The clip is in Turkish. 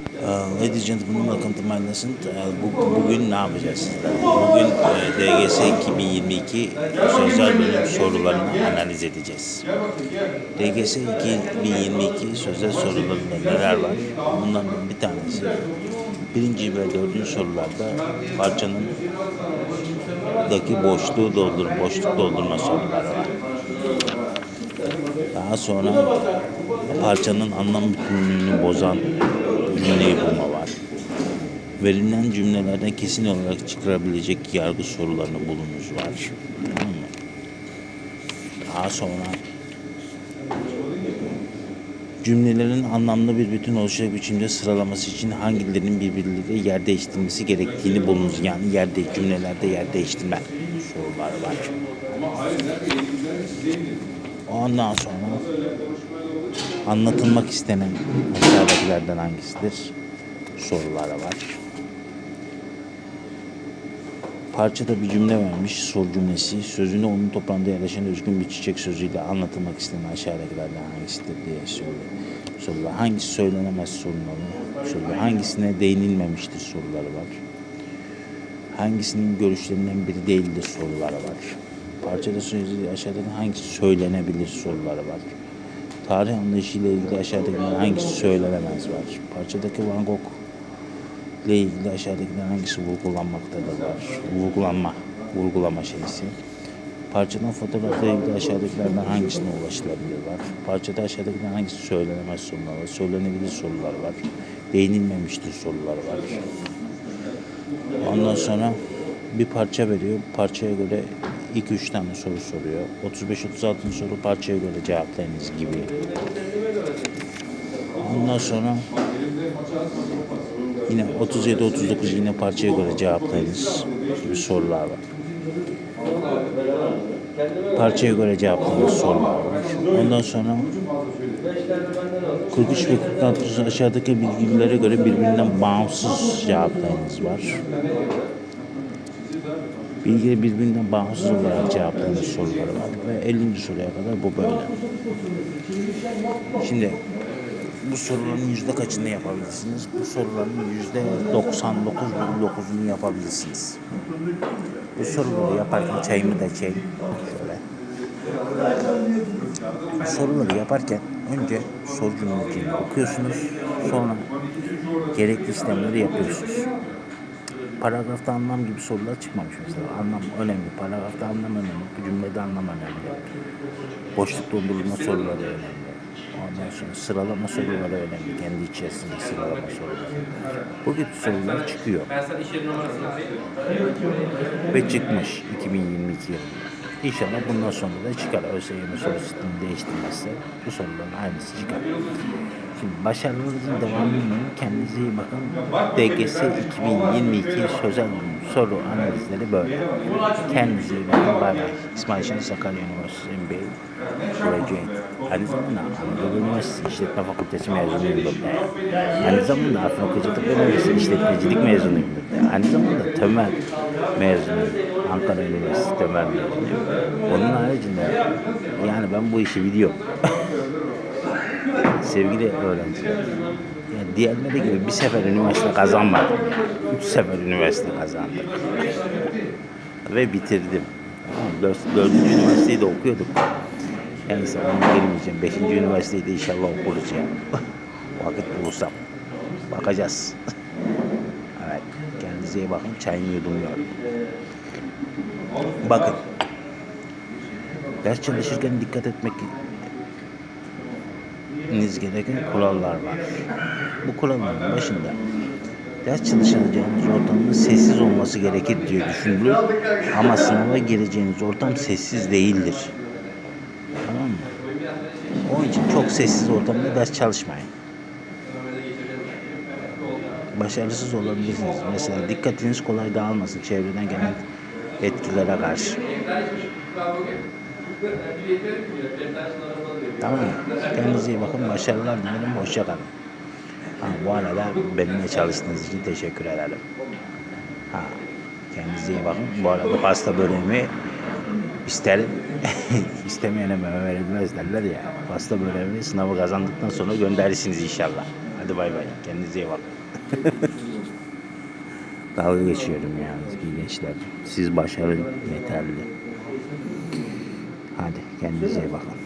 Ladies and gentlemen, welcome to my lesson. Bu- bugün ne yapacağız sizler? Bugün DGS 2022 sözel bölüm sorularını analiz edeceğiz. DGS 2022 sözel sorularında neler var? Bunlardan bir tanesi birinci ve dördüncü sorularda parçanın daki boşluğu doldur, boşluk doldurma soruları var. Daha sonra parçanın anlam bütünlüğünü bozan cümleyi bulma var. Verilen cümlelerden kesin olarak çıkarabilecek yargı sorularını bulunuz var. Daha sonra cümlelerin anlamlı bir bütün oluşacak biçimde sıralaması için hangilerinin birbirleriyle yer değiştirmesi gerektiğini bulunuz. Yani yerde cümlelerde yer değiştirme soruları var. Ondan sonra anlatılmak istenen aşağıdakilerden hangisidir? Soruları var. Parçada bir cümle vermiş, soru cümlesi. Sözünü onun toprağında yerleşen özgün bir çiçek sözüyle anlatılmak istenen aşağıdakilerden hangisidir diye soruyor. Sorular. Hangisi söylenemez sorunları soruyor. Hangisine değinilmemiştir soruları var. Hangisinin görüşlerinden biri değildir soruları var. Parçada sözü aşağıdaki hangisi söylenebilir soruları var. Tarih anlayışıyla ilgili aşağıdaki hangisi söylenemez var. Parçadaki Van Gogh ile ilgili aşağıdakilerden hangisi vurgulanmaktadır var. Vurgulanma, vurgulama şeysi. Parçadan fotoğrafla ilgili aşağıdakilerden hangisine ulaşılabilir var. Parçada aşağıdakilerden hangisi söylenemez sorular var. Söylenebilir sorular var. Değinilmemiştir sorular var. Ondan sonra bir parça veriyor. Parçaya göre 2-3 tane soru soruyor. 35-36. soru parçaya göre cevaplayınız gibi. Ondan sonra yine 37-39 yine parçaya göre cevaplayınız gibi sorular var. Parçaya göre cevaplayınız sorular var. Ondan sonra 43 ve 46 aşağıdaki bilgilere göre birbirinden bağımsız cevaplarınız var. Bilgileri birbirinden bağımsız olarak cevapladığınız soruları var. Ve 50. soruya kadar bu böyle. Şimdi bu soruların yüzde kaçını yapabilirsiniz? Bu soruların yüzde 99,9'unu yapabilirsiniz. Bu soruları yaparken çayımı da çay. Şöyle. Bu soruları yaparken önce soru cümleciğini okuyorsunuz. Sonra gerekli işlemleri yapıyorsunuz paragrafta anlam gibi sorular çıkmamış mesela. Anlam önemli. Paragrafta anlam önemli. Bu cümlede anlam önemli. Boşluk doldurulma soruları önemli. Ondan sonra sıralama soruları önemli. Kendi içerisinde sıralama soruları. Bu gibi sorular çıkıyor. Ve çıkmış 2022 yılında. İnşallah bundan sonra da çıkar. ÖSYM soru değiştirmezse bu soruların aynısı çıkar. Şimdi başarılarınızın devamını kendinize iyi bakın. DGS 2022 sözel soru analizleri böyle. Kendinize iyi bakın. Bay bay. İsmail Şen Sakarya Üniversitesi MBA graduate. Aynı zamanda Anadolu Üniversitesi İşletme Fakültesi mezunuyum burada. Aynı zamanda Afyon Kocatepe Üniversitesi İşletmecilik mezunuyum burada. Aynı zamanda Tömer mezunuyum. Ankara Üniversitesi Tömer mezunuyum. Onun haricinde yani ben bu işi biliyorum. sevgili öğrenciler. Yani diğerleri gibi bir sefer üniversite kazanmadım. Üç sefer üniversite kazandım. Ve bitirdim. Dört, dördüncü üniversiteyi de okuyorduk. Yani ona girmeyeceğim. Beşinci üniversiteyi de inşallah ya. Vakit bulursam. Bakacağız. evet. Kendinize iyi bakın. Çayımı yudumluyorum. Bakın. Ders çalışırken dikkat etmek etmeniz gereken kurallar var. Bu kuralların başında ders çalışacağınız ortamın sessiz olması gerekir diye düşünülür. Ama sınava gireceğiniz ortam sessiz değildir. Tamam mı? Onun için çok sessiz ortamda ders çalışmayın. Başarısız olabilirsiniz. Mesela dikkatiniz kolay dağılmasın çevreden gelen etkilere karşı. Tamam mı? Kendinize iyi bakın. Başarılar dilerim. Hoşça kalın. Ha, bu arada benimle çalıştığınız için teşekkür ederim. Ha, kendinize iyi bakın. Bu arada pasta böreğimi isterim. İstemeyene verilmez derler ya. Pasta böreğimi sınavı kazandıktan sonra gönderirsiniz inşallah. Hadi bay bay. Kendinize iyi bakın. Dalga geçiyorum yani gençler. Siz başarın yeterli. Hadi kendinize iyi bakın.